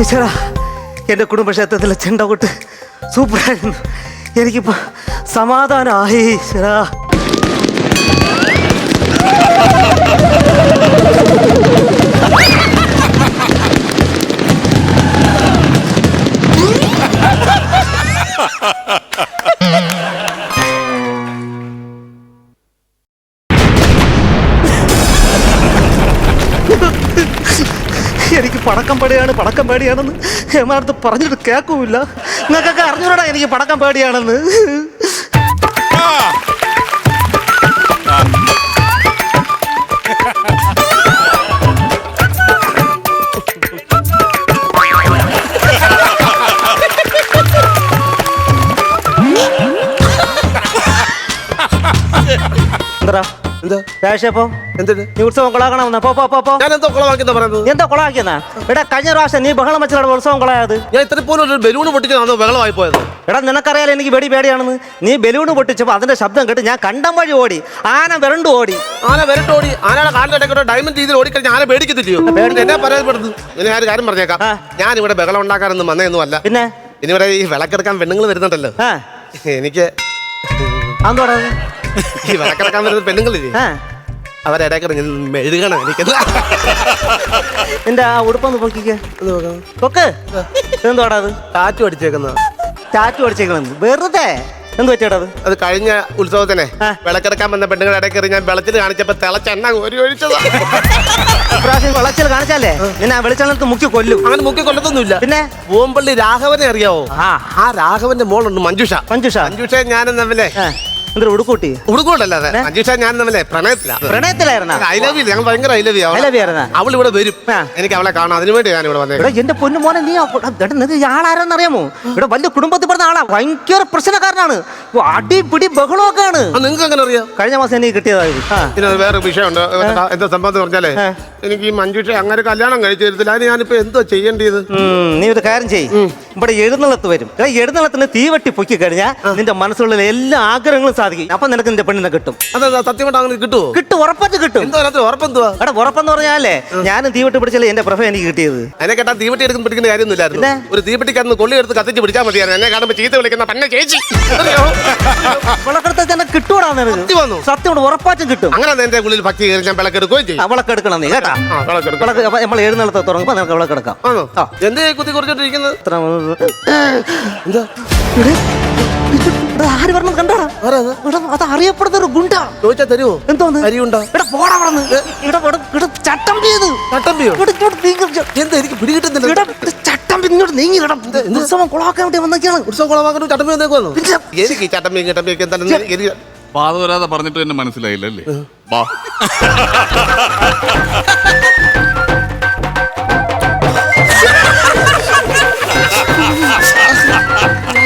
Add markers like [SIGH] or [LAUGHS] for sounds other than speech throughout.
ഈശ്വരാ എന്റെ കുടുംബക്ഷേത്രത്തിലെ ചെണ്ടകൊട്ട് സൂപ്പറായിരുന്നു. എനിക്കിപ്പോൾ സമാധാനമായി ഈശ്വരാ. പടക്കം പേടിയാണ് പടക്കം പേടിയാണെന്ന് ഹേമാർത്ത് പറഞ്ഞിട്ട് കേൾക്കൂല നിങ്ങൾക്കൊക്കെ അറിഞ്ഞൂടാ എനിക്ക് പടക്കം പേടിയാണെന്ന്. എന്താ എന്താ? രാശപ്പോ എന്തിന്? നീ ഉത്സവം കൊളാക്കണമെന്ന് പോ പോ പോ പോ. ഞാൻ എന്തോ കുളമാക്കിയെന്ന് പറയുന്നത്? നീ എന്താ കൊളാക്കിയെന്നാ എടാ കഴിഞ്ഞ പ്രാവശ്യം നീ ബഹളം വെച്ചാണ് ഉത്സവം കൊളായത്. ഞാൻ ഇത്ര പോലും ഒരു ബലൂൺ പൊട്ടിച്ചതാണോ ബഹളമായി പോയത്? എടാ നിനക്കറിയാലോ എനിക്ക് വെടി പേടിയാണെന്ന്. നീ ബലൂൺ പൊട്ടിച്ചപ്പോൾ അതിന്റെ ശബ്ദം കേട്ട് ഞാൻ കണ്ടം വഴി ഓടി. ആന വിരണ്ടു ഓടി. ആന വരട്ട് ഓടി. ആനയുടെ ഡയമണ്ട് രീതിയിൽ ഓടിക്കഴിഞ്ഞാൽ ആന പേടിക്കത്തില്ലയോ? പേടി- എന്നെ പരാതിപ്പെടുന്നു. ഇനി ഞാൻ ഒരു കാര്യം പറഞ്ഞേക്കാം. ആ. ഞാൻ ഇവിടെ ബഹളം ഉണ്ടാക്കാനൊന്നും വന്നതൊന്നും അല്ല പിന്നെ? ഇനി ഇവിടെ ഈ വിളക്കെടുക്കാൻ പെണ്ണുങ്ങൾ വരുന്നുണ്ടല്ലോ. ആ. എനിക്ക് അന്തോടാ ഈ വിളക്കെടുക്കാൻ വരുന്ന പെണ്ണുങ്ങളില്ലേ? ആ. അവരിടയ്ക്ക് മെഴുകണം എനിക്ക് നിന്റെ ആ ഉടുപ്പൊന്ന് പൊക്കിക്ക്. പൊക്ക്. എന്തോടാ അത്? അടിച്ചേക്കുന്ന വെറുതെ. എന്ത് അത്? കഴിഞ്ഞ ഉത്സവത്തിനെ വിളക്കിടക്കാൻ വന്ന പെണ്ണുങ്ങൾ ഇടയ്ക്ക് ഞാൻ വെളച്ചിൽ കാണിച്ചപ്പോ തിളച്ചെണ്ണ ഒരു ഒഴിച്ചതാ. ഇപ്രാവശ്യം വളച്ചൽ കാണിച്ചാലേ? നിന്നെ ആ വെളിച്ചെണ്ണത്ത് മുക്കി കൊല്ലും. അങ്ങനെ മുക്കി കൊല്ലത്തൊന്നുമില്ല. പിന്നെ? ഓമ്പള്ളി രാഘവനെ അറിയാവോ? ആ. ആ രാഘവന്റെ മോളുണ്ട് മഞ്ജുഷ. മഞ്ജുഷ. മഞ്ജുഷ ഞാനും തമ്മിലെ ആ. എന്തൊരു ഉടുക്കൂട്ടി? ഞാൻ തമ്മിലെ പ്രണയത്തില. പ്രണയത്തിലായിരുന്ന? ഐ ലവ് യു ഞങ്ങൾ ഭയങ്കര I love you I love you ആയിരുന്നാ? അവൾ ഇവിടെ വരും. ആ. എനിക്ക് അവളെ കാണാം. അതിനു വേണ്ടി ഞാൻ ഇവിടെ വന്നേക്കാം. എടാ എന്റെ പൊന്നു മോനെ നീ ആ- എടാ, നിനക്ക് ഈ ആളാരെന്ന് അറിയാമോ? ഇവിടെ വലിയ കുടുംബത്തിൽ പെടുന്ന ആളാ. ഭയങ്കര പ്രശ്നക്കാരനാണ്. ഓ, അടി ആണ് ബഹളമൊക്കെയാണ്. നിങ്ങൾക്ക് അങ്ങനെ അറിയാം? കഴിഞ്ഞ മാസം എനിക്ക് കിട്ടിയതായിരുന്നു ആ. പിന്നെ അത് വേറെ വിഷയമുണ്ട്. എന്താ സംഭവം എന്ന് പറഞ്ഞാലേ. എനിക്ക് ഈ മഞ്ജുഷ അങ്ങനെ കല്യാണം കഴിച്ചു തരത്തില്ല അതിന് ഞാനിപ്പോ എന്തോ ചെയ്യേണ്ടത് ഉം, നീ ഒരു കാര്യം ചെയ്യ്. ഇവിടെ എഴുന്നള്ളത്ത് വരും. എടാ, എഴുന്നള്ളത്തിന് തീവട്ടി പൊക്കി കഴിഞ്ഞാൽ നിന്റെ മനസ്സിലുള്ള എല്ലാ ആഗ്രഹങ്ങളും സാധിക്കും. അപ്പൊ നിനക്ക് നിന്റെ പെണ്ണിനെ കിട്ടും. അതെന്താ സത്യം കൊണ്ട് അങ്ങനെ കിട്ടുമോ കിട്ടും ഉറപ്പായിട്ട് കിട്ടും. എന്തോ അതിനകത്ത് ഉറപ്പെന്തുവാ? എടാ ഉറപ്പെന്ന് പറഞ്ഞാലേ ഞാനും തീവട്ടി പിടിച്ചല്ലേ എന്റെ പ്രഭ എനിക്ക് കിട്ടിയത്. അതിനെ കേട്ടാ തീവട്ടി എടുക്കുന്ന പിടിക്കുന്ന കാര്യമൊന്നുമില്ലായിരുന്നു? ഒരു തീവട്ടിക്കന്ന് കൊള്ളി എടുത്ത് കത്തിച്ച് പിടിച്ചാൽ മതിയായിരുന്നു എന്നെ കാണുമ്പോൾ ചീത്ത വിളിക്കുന്ന പന്ന ചേച്ചി. അറിയോ? വിളക്കെടുത്ത തന്നെ കിട്ടൂടാ നിനക്ക്. സത്യം വന്നു. സത്യം കൊണ്ട് ഉറപ്പായിട്ടും കിട്ടും. അങ്ങനെ എന്റെ ഉള്ളിൽ ഭക്തി കയറി ഞാൻ വിളക്കെടുക്കുകയും ചെയ്യും. ആ, വിളക്കെടുക്കണം നീ കേട്ടാ? ആ വിളക്കെടുക്കാം വിളക്ക് അപ്പൊ നമ്മൾ എഴുന്നള്ളത്ത് തുടങ്ങുമ്പോ നിനക്ക് വിളക്കെടുക്കാം ആണോ? ആ. എന്ത് കുത്തി കുറിച്ചോണ്ടിരിക്കുന്നത്? ഇത്ര ആര് പറഞ്ഞു കണ്ടാടാ അത്? ഇവിടെ അറിയപ്പെടുന്ന ഒരു ഗുണ്ട. ചോദിച്ചാ തരുമോ എന്തോന്ന്? അരിയുണ്ടോ? ഇവിടെ പോടാ ഇവിടെ ഇവിടെ ചട്ടം ചെയ്ത് എന്താ എനിക്ക് പിടികിട്ടുന്നില്ല ഇവിടെ ഇവിടെ ചട്ടം ചെയ്ത് ഇങ്ങോട്ട് നീങ്ങി ഉത്സവം കുളമാക്കാൻ വേണ്ടി വന്നൊക്കെയാണ് ഉത്സവം എനിക്ക് പാതവരാതെ പറഞ്ഞിട്ട് എന്നെ മനസ്സിലായില്ലേ ബാ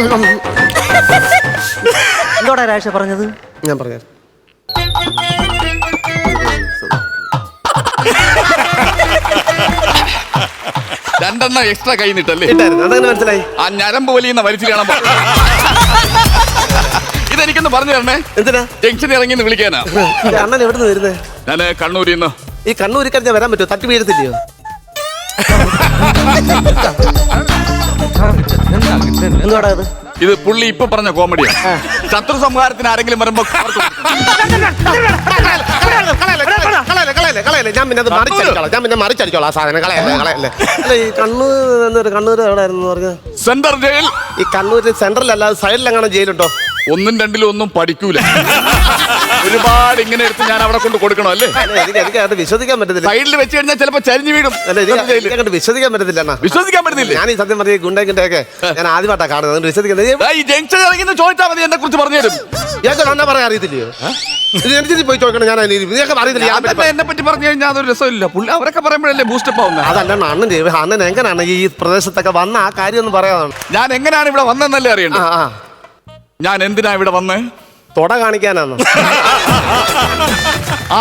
[LAUGHS] എന്തോടാ രാശ പറഞ്ഞത്? ഞാൻ പറഞ്ഞു രണ്ടെണ്ണം എക്സ്ട്രാ കൈ നിട്ടല്ലേ ഇട്ടായിരുന്നു. അതങ്ങനെ മനസ്സിലായി? ആ ഞരമ്പ് വലിയുന്ന വലിച്ചു കാണാൻ പാടില്ല. ഇതെനിക്കൊന്ന് പറഞ്ഞു തരണേ. എന്തിനാ? ടെൻഷൻ ഇറങ്ങി വിളിക്കാനാ. ഈ അണ്ണൻ എവിടെ നിന്ന് വരുന്നത് ഞാൻ കണ്ണൂരിൽ നിന്ന്. ഈ കണ്ണൂരിക്കാർ ഞാൻ വരാൻ പറ്റുമോ? തട്ടി വീഴത്തില്ലയോ? [LAUGHS] എന്തോടാ ഇത്? ഇത് പുള്ളി ഇപ്പൊ പറഞ്ഞ കോമഡിയാണ് ശത്രു സംഹാരത്തിന് ആരെങ്കിലും വരുമ്പോ. ഞാൻ പിന്നെ അത് മറിച്ചടിച്ചോളാം ഞാൻ പിന്നെ മറിച്ചടിച്ചോളാം ആ സാധനം കളയല്ലേ കളയല്ലേ അല്ല ഈ കണ്ണൂർ എന്നൊരു കണ്ണൂർ എവിടെ ആയിരുന്നു പറഞ്ഞ സെന്റർ ജയിൽ. ഈ കണ്ണൂർ സെൻട്രലല്ലാതെ സൈഡിലെങ്ങനെ ജയിലുണ്ടോ? ഒന്നും രണ്ടിലും ഒന്നും പഠിക്കൂല. ഒരുപാട് ഇങ്ങനെ എടുത്ത് ഞാൻ അവിടെ കൊണ്ട് കൊടുക്കണോ അല്ലേ? എനിക്ക് എനിക്ക് അത് വിശ്വസിക്കാൻ പറ്റത്തില്ല. സൈഡിൽ വെച്ച് കഴിഞ്ഞാൽ ചിലപ്പോ ചരിഞ്ഞു വീഴും. അല്ല എനിക്ക് എനിക്ക് അങ്ങോട്ട് വിശ്വസിക്കാൻ പറ്റത്തില്ല അണ്ണാ. വിശ്വസിക്കാൻ പറ്റുന്നില്ലേ ഞാൻ ഈ സത്യം പറഞ്ഞ ഗുണ്ടൊക്കെ ഞാൻ ആദ്യമായിട്ടാ കാണുന്നത് അതുകൊണ്ട് വിശ്വസിക്കുന്നത്. ഈ ജംഗ്ഷൻ ഇറങ്ങി ചോദിച്ചാൽ മതി എന്നെ കുറിച്ച് പറഞ്ഞു തരും. നന്നാ പറയാൻ അറിയത്തില്ലയോ? എനിക്ക് പോയി ചോദിക്കണം ഞാൻ അതിന് ഇതൊക്കെ അറിയത്തില്ല ഞാൻ അതല്ല എന്നെ പറ്റി പറഞ്ഞു കഴിഞ്ഞാൽ അതൊരു രസമില്ല. പുള്ളി അവരൊക്കെ പറയുമ്പോഴല്ലേ ബൂസ്റ്റപ്പ് ആവുന്നത് അതല്ല അണ്ണൻ ചെയ്യും അണ്ണൻ എങ്ങനെയാണ് ഈ പ്രദേശത്തൊക്കെ വന്ന ആ കാര്യം ഒന്ന് പറയാതാണ് ഞാൻ എങ്ങനെയാണ് ഇവിടെ വന്നതെന്നല്ലേ ആ ആ. ഞാൻ എന്തിനാ ഇവിടെ വന്നേ? തൊട കാണിക്കാനാണ്.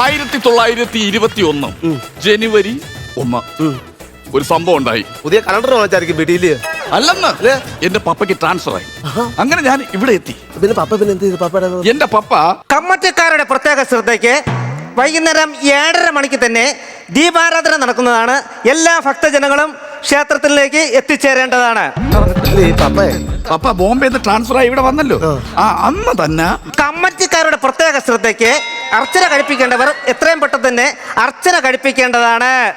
ആയിരത്തി തൊള്ളായിരത്തി ഇരുപത്തി ഒന്ന് ജനുവരി ഒന്ന്. ഒരു സംഭവം ഉണ്ടായി. പുതിയ കലണ്ടർ വാങ്ങിച്ചായിരിക്കും വീട്ടിൽ അല്ലെന്ന്? എന്റെ പപ്പയ്ക്ക് ട്രാൻസ്ഫർ ആയി അങ്ങനെ ഞാൻ ഇവിടെ എത്തി. പിന്നെ പപ്പ പിന്നെ എന്ത് ചെയ്തു? പപ്പയുടെ എന്റെ പപ്പ കമ്മറ്റക്കാരുടെ പ്രത്യേക ശ്രദ്ധയ്ക്ക് വൈകുന്നേരം ഏഴര മണിക്ക് തന്നെ ദീപാരാധന നടക്കുന്നതാണ്. എല്ലാ ഭക്തജനങ്ങളും ക്ഷേത്രത്തിലേക്ക് എത്തിച്ചേരേണ്ടതാണ്. പപ്പേ പപ്പ ബോംബെ ട്രാൻസ്ഫർ ആയി ഇവിടെ വന്നല്ലോ. ആ. അന്ന് തന്നെ കമ്മറ്റിക്കാരുടെ പ്രത്യേക ശ്രദ്ധയ്ക്ക് അർച്ചന കഴിപ്പിക്കേണ്ടവർ എത്രയും പെട്ടെന്ന് തന്നെ അർച്ചന കഴിപ്പിക്കേണ്ടതാണ്.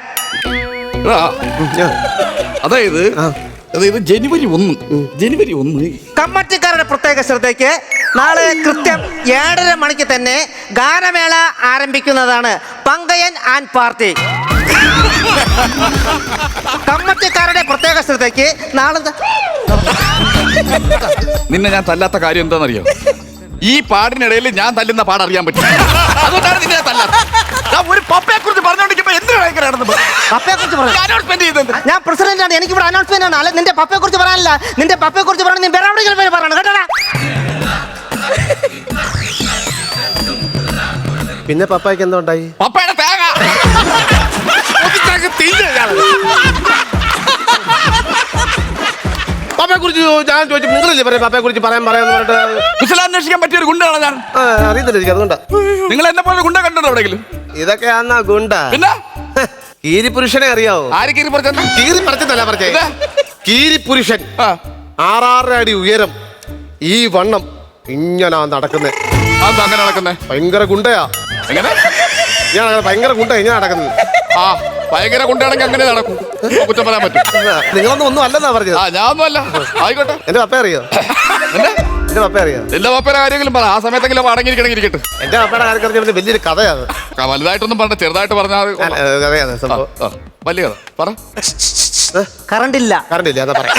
അതായത് അതായത് ജനുവരി ഒന്ന് ജനുവരി ഒന്ന്. കമ്മറ്റിക്കാരുടെ പ്രത്യേക ശ്രദ്ധയ്ക്ക് നാളെ കൃത്യം ഏഴര മണിക്ക് തന്നെ ഗാനമേള ആരംഭിക്കുന്നതാണ് പങ്കയൻ ആൻഡ് പാർട്ടി. കമ്മറ്റിക്കാരുടെ പ്രത്യേക ശ്രദ്ധയ്ക്ക് നാളെ നിന്നെ ഞാൻ തല്ലാത്ത കാര്യം എന്താണെന്നറിയോ? ഈ പാടിനിടയിൽ ഞാൻ തല്ലുന്ന പാട് അറിയാൻ പറ്റും. അതുകൊണ്ടാണ് നിന്നെ തല്ലാത്ത ഒരു പപ്പയെ കുറിച്ച് പറഞ്ഞോണ്ടിരിക്കുമ്പോ എന്തിനു ഭയങ്കരമാണെന്ന് പപ്പയെ കുറിച്ച് ഞാൻ പ്രസിഡന്റ് ആണ് എനിക്ക് ഇവിടെ അനൗൺസ്മെന്റ് ആണ്. അല്ല നിന്റെ പപ്പയെ കുറിച്ച് പറയാനല്ല. നിന്റെ പപ്പയെ കുറിച്ച് പറയാൻ നീ വേറെ എവിടെയെങ്കിലും പോയി പറയണം കേട്ടോടാ? പിന്നെ പപ്പായ്ക്ക് എന്താ ഉണ്ടായി? പപ്പയുടെ തേങ്ങ. പപ്പയെ കുറിച്ച് ഞാൻ. ചോദിച്ചു. നിങ്ങളല്ലേ പറയാം പപ്പയെ കുറിച്ച് പറയാൻ പറയാന്ന് പറഞ്ഞിട്ട്? കുശലം അന്വേഷിക്കാൻ പറ്റിയ ഒരു ഗുണ്ടാണ് ഞാൻ? ആ, അറിയത്തില്ല എനിക്ക് അതുകൊണ്ടാ. നിങ്ങൾ എന്നെ പോലെ ഗുണ്ട കണ്ടോ എവിടെയെങ്കിലും? ഇതൊക്കെയാന്നാ ഗുണ്ട. പിന്നെ? കീരി പുരുഷനെ അറിയാവോ? ആര് കീറി പറഞ്ഞ കീരി പറിച്ചതല്ല പറഞ്ഞേ ഇതാ. കീരി പുരുഷൻ ആറാറര അടി ഉയരം. ഈ വണ്ണം ഇങ്ങനെ നടക്കുന്നത് അതെന്താ അങ്ങനെ നടക്കുന്നേ? ഭയങ്കര ഗുണ്ടയാ. എങ്ങനെ? ഞാൻ അങ്ങനെ ഭയങ്കര ഗുണ്ട ഇങ്ങനെ നടക്കുന്നത്. ആ. ഭയങ്കര ഗുണ്ടയാണെങ്കിൽ അങ്ങനെ നടക്കും. കുറ്റം പറയാൻ പറ്റും. നിങ്ങളൊന്നും ഒന്നും അല്ലെന്നാ പറഞ്ഞത്? ആ ഞാൻ ഒന്നുമല്ല ആയിക്കോട്ടെ. എന്റെ പപ്പ അറിയോ? എന്നെ? എന്റെ പപ്പ അറിയോ? എന്റെ പപ്പയുടെ കാര്യങ്ങളും പറ. ആ സമയത്തെങ്കിലും അടങ്ങിയിരിക്കണമെങ്കിൽ ഇരിക്കട്ടെ. എന്റെ പപ്പയുടെ കാര്യം പറഞ്ഞ വലിയൊരു കഥയാണ്. വലുതായിട്ടൊന്നും പറഞ്ഞ ചെറുതായിട്ട് പറഞ്ഞാൽ കഥയാണ് സംഭവം. വലിയ കഥ. പറ. കറണ്ട് ഇല്ല കറണ്ട് ഇല്ല അതാ പറയാം.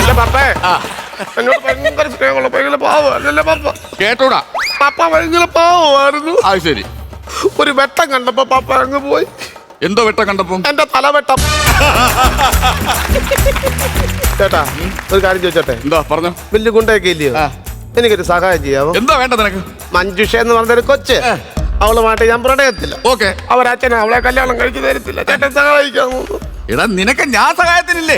എന്റെ പപ്പേ എന്നോട് ഭയങ്കര സ്നേഹമുള്ള ഭയങ്കര പാവമല്ലേ പപ്പ. കേട്ടോടാ. പപ്പ ഭയങ്കര പാവമായിരുന്നു. അത് ശരി. ഒരു വെട്ടം കണ്ടപ്പോ പാപ്പ അങ്ങ് പോയി. എന്തോ വെട്ടം കണ്ടപ്പോ? എന്റെ തലവെട്ടം ചേട്ടാ ഒരു കാര്യം ചോദിച്ചോട്ടെ? എന്താ പറഞ്ഞു. വലിയ ഗുണ്ടയൊക്കെ ഇല്ലയോ? എനിക്കൊരു സഹായം ചെയ്യാമോ എന്താ വേണ്ട നിനക്ക്? മഞ്ജുഷ എന്ന് പറഞ്ഞൊരു കൊച്ച്. അവളുമായിട്ട് ഞാൻ പ്രണയത്തില്ല. ഓക്കെ. അവരച്ഛനെ അവളെ കല്യാണം കഴിച്ചു തരത്തില്ല. ചേട്ടൻ സഹായിക്കാമോ? എടാ നിനക്ക് ഞാൻ സഹായത്തിനില്ലേ?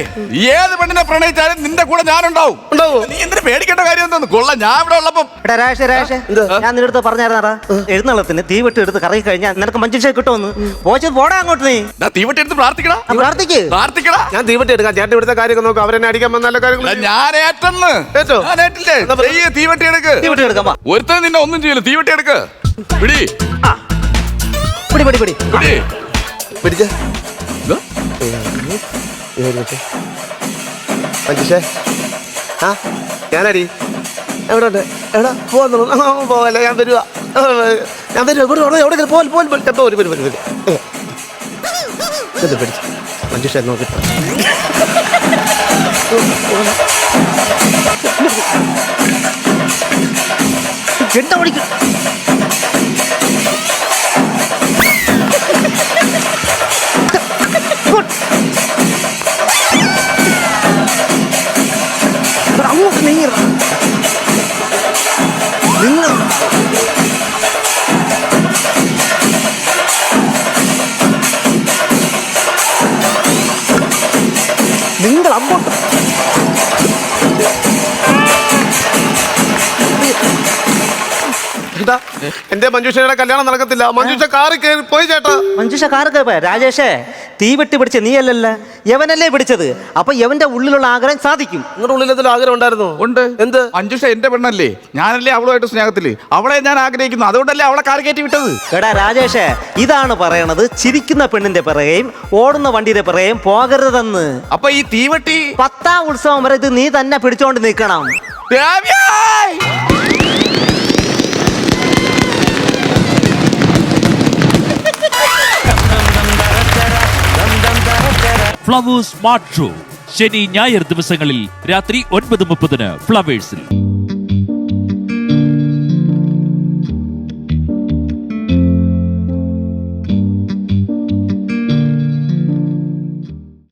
ഏത് പെണ്ണിനെ പ്രണയിച്ചാലും നിന്റെ കൂടെ ഞാനുണ്ടാവും. ഉണ്ടാവോ? നീ എന്തിനു പേടിക്കേണ്ട കാര്യം എന്താണ് കൊള്ളാം ഞാൻ ഇവിടെ ഉള്ളപ്പം. എടാ ഞാൻ നിന്റെ അടുത്ത് പറഞ്ഞായിരുന്നാ എഴുന്നള്ളത്തിന് തീവെട്ടി എടുത്ത് കറങ്ങി കഴിഞ്ഞാൽ നിനക്ക് മഞ്ചുഷ കിട്ടുമെന്ന്. പോച്ചത് പോടാ അങ്ങോട്ട് നീ. ഞാൻ തീവട്ടി എടുത്ത് പ്രാർത്ഥിക്കടാ. പ്രാർത്ഥിക്കേ പ്രാർത്ഥിക്ക്. പ്രാർത്ഥിക്കടാ. ഞാൻ തീവെട്ടി എടുക്കാം. ചേട്ടൻ ഇവിടുത്തെ കാര്യമൊക്കെ നോക്കും. അവരെന്നെ അടിക്കാൻ വന്ന നല്ല എടാ, കാര്യങ്ങൾ ഞാൻ ഏറ്റെന്ന്. ഏറ്റോ? ഞാൻ ഏറ്റില്ലേ? പറ. എടുക്ക്. തീവെട്ടി എടുക്കാം. ഒരുത്തൻ നിന്നെ ഒന്നും ചെയ്യില്ല. തീവെട്ടി എടുക്ക്. പിടി. പിടി പിടി പിടി. പിടി. പിടിച്ച. മഞ്ജുഷേ ആ ഞാനടി എവിടെ ഉണ്ട് എവിടെ പോവാന്നു പോവല്ലേ ഞാൻ വരുവാ ഞാൻ വരുവാ ഇവിടെ ഇവിടെ എവിടെ പോൽ പോൽ പോൽ എപ്പോ വരും വരും വരും ഇത് പിടിച്ച് മഞ്ജുഷ നോക്കിട്ടോ എന്താ വിളിക്കും എന്താ? എന്റെ മഞ്ജുഷയുടെ കല്യാണം നടക്കത്തില്ല? മഞ്ജുഷ കാറി കയറി പോയി ചേട്ടാ. മഞ്ജുഷ കാർക്ക് പോയ? രാജേഷേ തീ വെട്ടി പിടിച്ച നീയല്ലല്ല. യവനല്ലേ പിടിച്ചത്. അപ്പൊ യവന്റെ ഉള്ളിലുള്ള ആഗ്രഹം സാധിക്കും. നിങ്ങളുടെ ഉള്ളിൽ എന്തെങ്കിലും ആഗ്രഹം ഉണ്ടായിരുന്നു? ഉണ്ട്. എന്ത്? മഞ്ജുഷ എന്റെ പെണ്ണല്ലേ? ഞാനല്ലേ അവളുമായിട്ട് സ്നേഹത്തിൽ? അവളെ ഞാൻ ആഗ്രഹിക്കുന്നു. അതുകൊണ്ടല്ലേ അവളെ കാർ കയറ്റി വിട്ടത്? എടാ രാജേഷേ ഇതാണ് പറയണത്. ചിരിക്കുന്ന പെണ്ണിന്റെ പിറകെയും ഓടുന്ന വണ്ടിയുടെ പിറകെയും പോകരുതെന്ന്. അപ്പൊ ഈ തീവട്ടി പത്താം ഉത്സവം വരെ ഇത് നീ തന്നെ പിടിച്ചോണ്ട് നിൽക്കണം. ഫ്ലവേഴ്സ് സ്മാർട്ട് ഷോ ശനി ഞായർ ദിവസങ്ങളിൽ രാത്രി ഒൻപത് മുപ്പതിന് ഫ്ലവേഴ്സിൽ